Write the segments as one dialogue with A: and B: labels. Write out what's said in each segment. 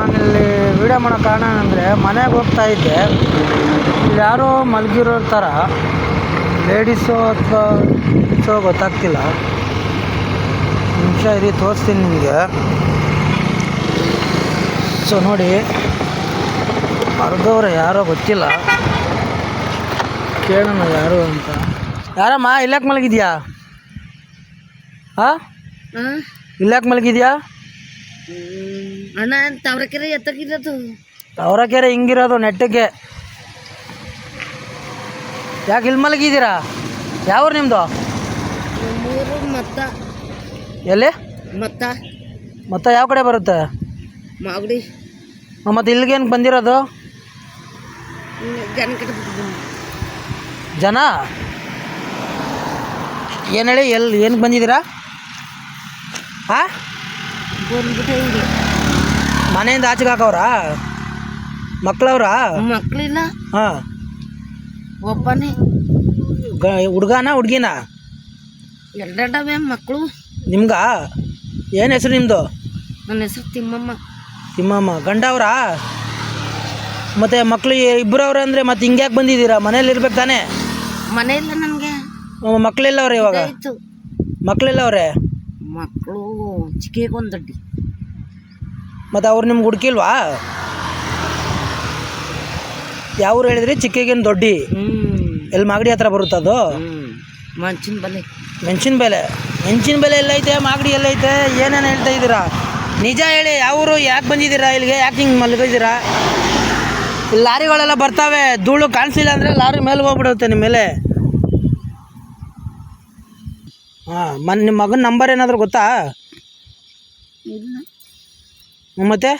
A: ನಾನಿಲ್ಲಿ ವಿಡಿಯೋ ಮಾಡೋ ಕಾರಣ ಅಂದರೆ ಮನೆಗೆ ಹೋಗ್ತಾ ಇದ್ದೆ. ಇಲ್ಲಿ ಯಾರೋ ಮಲಗಿರೋ ಥರ ಲೇಡೀಸು ಅಥವಾ ಜೆಂಟ್ಸೋ ಗೊತ್ತಾಗ್ತಿಲ್ಲ. ನಿಮಿಷ ಇರಿ ತೋರಿಸ್ತೀನಿ ನಿಮಗೆ. ಸೊ ನೋಡಿ ಬರ್ದವ್ರೆ ಯಾರೋ ಗೊತ್ತಿಲ್ಲ. ಕೇಳೋಣ ಯಾರು ಅಂತ. ಯಾರಮ್ಮ ಇಲ್ಲಕ್ಕೆ ಮಲಗಿದ್ಯಾ? ಹಾಂ
B: ಇಲ್ಲಕ್ಕೆ
A: ಇಲ್ಲಾಕ್ ಮಲಗಿದ್ಯಾ?
B: ಅಣ್ಣ ತವರಕೆರೆ ಎತ್ತಕ್ಕಿರೋದು?
A: ತವರಕೆರೆ ಹಿಂಗಿರೋದು ನೆಟ್ಟಗೆ ಯಾಕೆ ಇಲ್ಲಿ ಮಲಗಿದ್ದೀರಾ? ಯಾವ್ರು ನಿಮ್ಮದು
B: ಮೂರು ಮತ್ತ.
A: ಎಲ್ಲಿ?
B: ಮತ್ತ.
A: ಮತ್ತೆ ಯಾವ ಕಡೆ ಬರುತ್ತೆ?
B: ಮಾಗಡಿ.
A: ಮತ್ತು ಇಲ್ಲಿಗೇನು ಬಂದಿರೋದು?
B: ಜನ
A: ಜನ? ಏನು ಹೇಳಿ ಎಲ್ಲಿ ಏನಕ್ಕೆ ಬಂದಿದ್ದೀರಾ? ಹಾಂ
B: ಬಂದ್ಬಿಟ್ಟೆ ಹಿಂಗೆ
A: ಮನೆಯಿಂದ ಆಚೆಗೆ ಹಾಕವ್ರಾ? ಮಕ್ಳವ್ರಾ?
B: ಮಕ್ಳಿಲ್ಲ
A: ಹಾಂ.
B: ಒಬ್ಬನೇ.
A: ಹುಡುಗಿನ ಹುಡ್ಗಿನ?
B: ಮಕ್ಕಳು.
A: ನಿಮ್ಗ? ಏನು ಹೆಸರು ನಿಮ್ಮದು
B: ನನ್ನ ಹೆಸರು ತಿಮ್ಮಮ್ಮ.
A: ತಿಮ್ಮಮ್ಮ. ಗಂಡವ್ರಾ? ಮತ್ತು ಮಕ್ಳು ಅವ್ರ ಅಂದರೆ ಮತ್ತೆ ಹಿಂಗ್ಯಾಕೆ ಬಂದಿದ್ದೀರಾ? ಮನೇಲಿ ಇರ್ಬೇಕು ತಾನೇ?
B: ಮನೆಯಿಲ್ಲ ನನಗೆ. ನನಗೆ
A: ಮಕ್ಕಳೆಲ್ಲವ್ರೆ ಇವಾಗ
B: ಮಕ್ಳೆಲ್ಲವ್ರೆ?
A: ಮಕ್ಕಳೆಲ್ಲವ್ರೆ
B: ಮಕ್ಕಳು ಚಿಕ್ಕಗೆ ಒಂದು ದೊಡ್ಡಿ
A: ಮತ್ತು ಅವ್ರು ನಿಮ್ಗೆ ಹುಡುಕಿಲ್ವಾ? ಯಾವ್ರು ಹೇಳಿದ್ರಿ? ಚಿಕ್ಕಗೇನು ದೊಡ್ಡಿ.
B: ಹ್ಞೂ
A: ಎಲ್ಲಿ ಮಾಗಡಿ ಹತ್ರ ಬರುತ್ತೆ
B: ಅದು? ಮಂಚಿನ ಬೆಲೆ.
A: ಮೆಣಸಿನ ಬೆಲೆ. ಮೆಣಸಿನ ಬೆಲೆ ಎಲ್ಲೈತೆ? ಮಾಗಡಿ ಎಲ್ಲೈತೆ? ಏನೇನು ಹೇಳ್ತಾ ಇದ್ದೀರಾ? ನಿಜ ಹೇಳಿ ಯಾವರು ಯಾಕೆ ಬಂದಿದ್ದೀರಾ ಇಲ್ಲಿಗೆ? ಯಾಕೆ ಹಿಂಗೆ ಮಲಗಿದ್ದೀರಾ? ಲಾರಿಗಳೆಲ್ಲ ಬರ್ತಾವೆ. ಧೂಳು ಕಾಣಿಸಿಲ್ಲ ಅಂದರೆ ಲಾರಿ ಮೇಲೆ ಹೋಗ್ಬಿಡುತ್ತೆ ನಿಮ್ಮ ಮೇಲೆ. ಹಾಂ ಮನ್ ನಿಮ್ಮ ಮಗನ ನಂಬರ್ ಏನಾದರೂ ಗೊತ್ತಾ?
B: ಇಲ್ಲ.
A: ಮತ್ತೆ?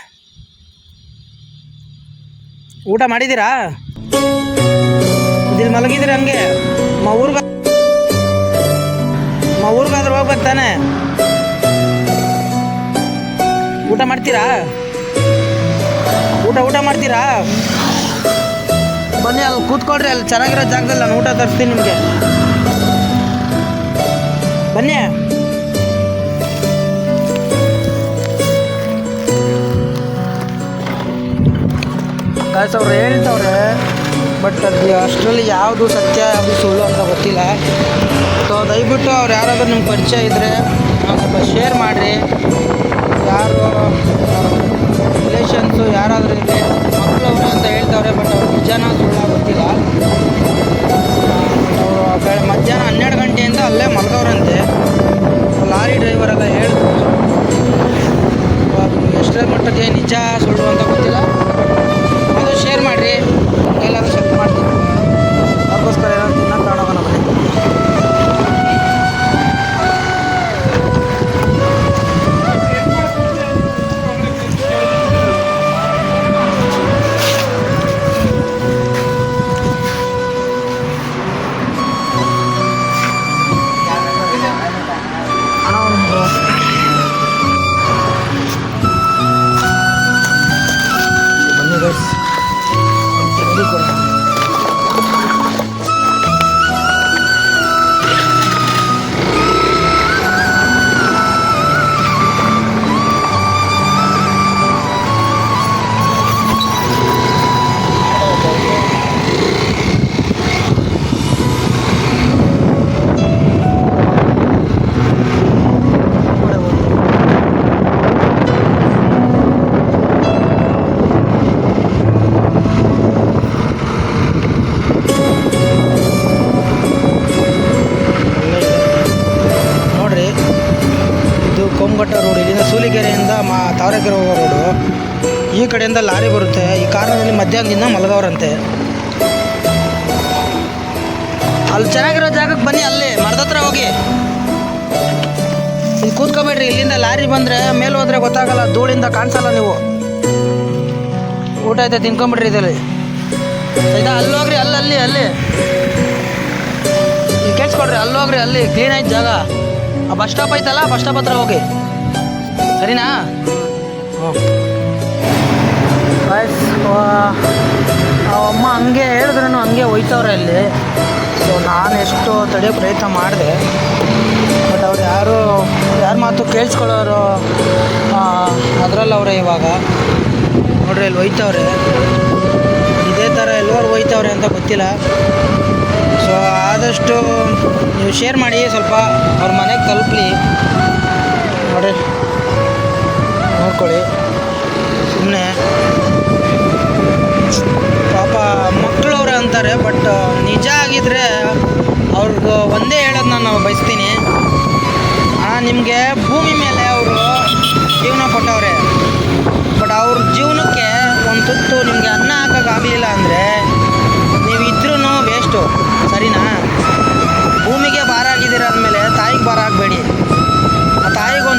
A: ಊಟ ಮಾಡಿದ್ದೀರಾ? ಇಲ್ಲಿ ಮಲಗಿದ್ದೀರಾ ಹಂಗೆ. ಮ ಊರ್ಗ ಮ ಊರ್ಗಾದ್ರೂ ಹೋಗ್ಬೇಕು ತಾನೆ. ಊಟ ಮಾಡ್ತೀರಾ? ಊಟ ಊಟ ಮಾಡ್ತೀರಾ? ಬನ್ನಿ ಅಲ್ಲಿ ಕೂತ್ಕೊಳ್ರಿ ಅಲ್ಲಿ ಚೆನ್ನಾಗಿರೋ ಜಾಗದಲ್ಲಿ ನಾನು ಊಟ ತರಿಸ್ತೀನಿ ನಿಮಗೆ. ಬನ್ನಿ. ಗಾಯ್ಸ್ ಅವ್ರು ಹೇಳ್ತವ್ರೆ ಬಟ್ ಅದು ಅಷ್ಟರಲ್ಲಿ ಯಾವುದು ಸತ್ಯ, ಯಾವುದು ಸುಳ್ಳು ಅಂತ ಗೊತ್ತಿಲ್ಲ. ಸೊ ದಯವಿಟ್ಟು ಅವ್ರು ಯಾರಾದರೂ ನಿಮ್ಗೆ ಪರಿಚಯ ಇದ್ದರೆ ಸ್ವಲ್ಪ ಶೇರ್ ಮಾಡಿರಿ. ಯಾರು ಈ ಕಡೆಯಿಂದ ಲಾರಿ ಬರುತ್ತೆ. ಈ ಕಾರಿನಲ್ಲಿ ಮಧ್ಯಾಹ್ನದಿಂದ ಮಲಗವ್ರಂತೆ ಅಲ್ಲಿ ಚೆನ್ನಾಗಿರೋ ಜಾಗಕ್ಕೆ ಬನ್ನಿ ಅಲ್ಲಿ, ಮರದ ಹತ್ರ ಹೋಗಿ. ಇಲ್ಲಿ ಕೂತ್ಕೋಬೇಡ್ರಿ, ಇಲ್ಲಿಂದ ಲಾರಿ ಬಂದರೆ ಮೇಲೆ ಹೋದ್ರೆ ಗೊತ್ತಾಗಲ್ಲ, ಧೂಳಿಂದ ಕಾಣಿಸಲ್ಲ ನೀವು. ಊಟ ಐತೆ ತಿನ್ಕೊಂಬಿಡ್ರಿ ಇದರಲ್ಲಿ. ಆಯ್ತಾ, ಅಲ್ಲಿ ಹೋಗ್ರಿ, ಅಲ್ಲಿ ಅಲ್ಲಿ ಅಲ್ಲಿ. ನೀವು ಕೇಳಿಸ್ಕೊಡ್ರಿ ಅಲ್ಲಿ ಹೋಗ್ರಿ, ಅಲ್ಲಿ ಕ್ಲೀನ್ ಆಯ್ತು ಜಾಗ. ಆ ಬಸ್ ಸ್ಟಾಪ್ ಐತಲ್ಲ ಬಸ್ ಸ್ಟಾಪ್ ಹತ್ರ ಹೋಗಿ. ಸರಿನಾ? ಹ್ಞೂ ಅಮ್ಮ ಹಂಗೆ ಹೇಳಿದ್ರು ಹಂಗೆ ಹೋಯ್ತವ್ರೆ ಅಲ್ಲಿ. ಸೊ ನಾನು ಎಷ್ಟು ತಡೆಯೋ ಪ್ರಯತ್ನ ಮಾಡಿದೆ. ಬಟ್ ಅವ್ರು ಯಾರು, ಯಾರ ಮಾತು ಕೇಳಿಸ್ಕೊಳ್ಳೋರು ಅದರಲ್ಲಿ ಅವರೇ ಇವಾಗ. ನೋಡ್ರಿ ಇಲ್ಲಿ ಹೋಯ್ತವ್ರೆ. ಇದೇ ಥರ ಎಲ್ಲರೂ ಹೋಯ್ತವ್ರೆ ಅಂತ ಗೊತ್ತಿಲ್ಲ. ಸೊ ಆದಷ್ಟು ನೀವು ಶೇರ್ ಮಾಡಿ, ಸ್ವಲ್ಪ ಅವ್ರ ಮನೆಗೆ ತಲುಪಲಿ. ನೋಡ್ರಿ. ನೋಡ್ಕೊಳ್ಳಿ. ಸುಮ್ಮನೆ ಪಾಪ ಮಕ್ಕಳವ್ರೆ ಅಂತಾರೆ, ಬಟ್ ನಿಜ ಆಗಿದ್ರೆ ಅವ್ರಿಗೆ ಒಂದೇ ಹೇಳೋದು ನಾನು ಬಯಸ್ತೀನಿ. ನಿಮಗೆ ಭೂಮಿ ಮೇಲೆ ಅವರು ಜೀವನ ಕೊಟ್ಟವ್ರೆ. ಬಟ್ ಅವ್ರ ಜೀವನಕ್ಕೆ ಒಂದು ತುತ್ತು ನಿಮಗೆ ಅನ್ನ ಹಾಕೋಕ್ಕಾಗಲಿಲ್ಲ ಅಂದರೆ ನೀವು ಇದ್ರೂ ವೇಸ್ಟು ಸರಿನಾ? ಭೂಮಿಗೆ ಭಾರ ಆಗಿದ್ದೀರ ಅಂದಮೇಲೆ ತಾಯಿಗೆ ಭಾರ ಆಗಬೇಡಿ.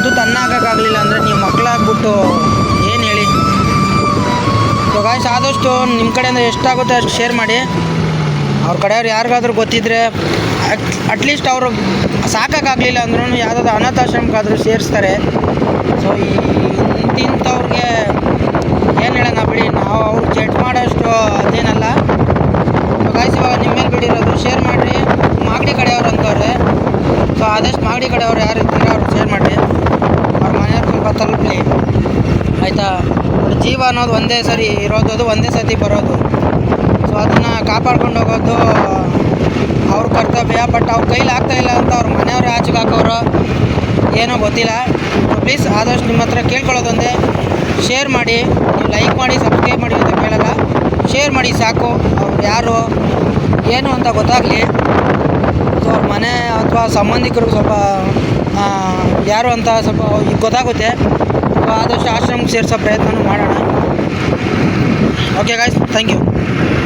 A: ಆ ತನ್ನ ಒಂದು ತುತ್ತು ಅನ್ನ ಹಾಕೋಕ್ಕಾಗಲಿಲ್ಲ ಅಂದರೆ ನೀವು ಮಕ್ಕಳಾಗ್ಬಿಟ್ಟು ಏನು ಹೇಳಿ? ಸೊ ಗಾಯ್ಸ್ ಆದಷ್ಟು ನಿಮ್ಮ ಕಡೆಯಿಂದ ಎಷ್ಟಾಗುತ್ತೆ ಅಷ್ಟು ಶೇರ್ ಮಾಡಿ. ಅವ್ರ ಕಡೆಯವ್ರು ಯಾರಿಗಾದ್ರೂ ಗೊತ್ತಿದ್ದರೆ ಅಟ್ಲೀಸ್ಟ್ ಅವರು ಸಾಕಾಗಲಿಲ್ಲ ಅಂದ್ರೂ ಯಾವುದಾದ್ರು ಅನಾಥಾಶ್ರಮಕ್ಕಾದರೂ ಸೇರಿಸ್ತಾರೆ. ಸೊ ಈ ಇಂತಿಂಥವ್ರಿಗೆ ಏನು ಹೇಳೋಣ ಬಿಡಿ, ನಾವು ಅವ್ರು ಚೆಟ್ ಮಾಡೋಷ್ಟು ಅದೇನಲ್ಲ. ಗಾಯ್ಸ್ ಇವಾಗ ನಿಮ್ಮ ಮೇಲೆ ಬಿಡಿರೋದು ಶೇರ್ ಮಾಡಿರಿ. ಮಾಗಡಿ ಕಡೆಯವ್ರು ಅಂತವ್ರೆ. ಸೊ ಆದಷ್ಟು ಮಾಗಡಿ ಕಡೆಯವ್ರು ಯಾರು ಇರ್ತಾರೆ ಅವ್ರು ಶೇರ್ ಮಾಡಿರಿ ಅವ್ರ ಮನೆಯವ್ರು ಸ್ವಲ್ಪ ತಲುಪಲಿ ಆಯಿತಾ? ಜೀವ ಅನ್ನೋದು ಒಂದೇ ಸರಿ ಇರೋದು, ಅದು ಒಂದೇ ಸತಿ ಬರೋದು. ಸೊ ಅದನ್ನು ಕಾಪಾಡ್ಕೊಂಡು ಹೋಗೋದು ಅವ್ರ ಕರ್ತವ್ಯ. ಬಟ್ ಅವ್ರ ಕೈಲಿ ಆಗ್ತಾಯಿಲ್ಲ ಅಂತ ಅವ್ರ ಮನೆಯವ್ರು ಆಚೆಗೆ ಹಾಕೋರು ಏನೋ ಗೊತ್ತಿಲ್ಲ. ಪ್ಲೀಸ್ ಆದಷ್ಟು ನಿಮ್ಮ ಹತ್ರ ಕೇಳ್ಕೊಳ್ಳೋದೊಂದೇ ಶೇರ್ ಮಾಡಿ. ನೀವು ಲೈಕ್ ಮಾಡಿ ಸಬ್ಸ್ಕ್ರೈಬ್ ಮಾಡಿ ಅಂತ ಕೇಳಲ್ಲ. ಶೇರ್ ಮಾಡಿ ಸಾಕು. ಅವ್ರು ಯಾರು, ಏನು ಅಂತ ಗೊತ್ತಾಗಲಿ. ಸೊ ಅವ್ರ ಮನೆ ಅಥವಾ ಸಂಬಂಧಿಕರು ಸ್ವಲ್ಪ ಯಾರು ಅಂತ ಸ್ವಲ್ಪ ಗೊತ್ತಾಗುತ್ತೆ. ಆದಷ್ಟು ಆಶ್ರಮಕ್ಕೆ ಸೇರಿಸೋ ಪ್ರಯತ್ನನೂ ಮಾಡೋಣ ಓಕೆ ಗಾಯ್ಸ್ ಥ್ಯಾಂಕ್ ಯು